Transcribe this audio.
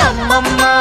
నమ్మమ్మా.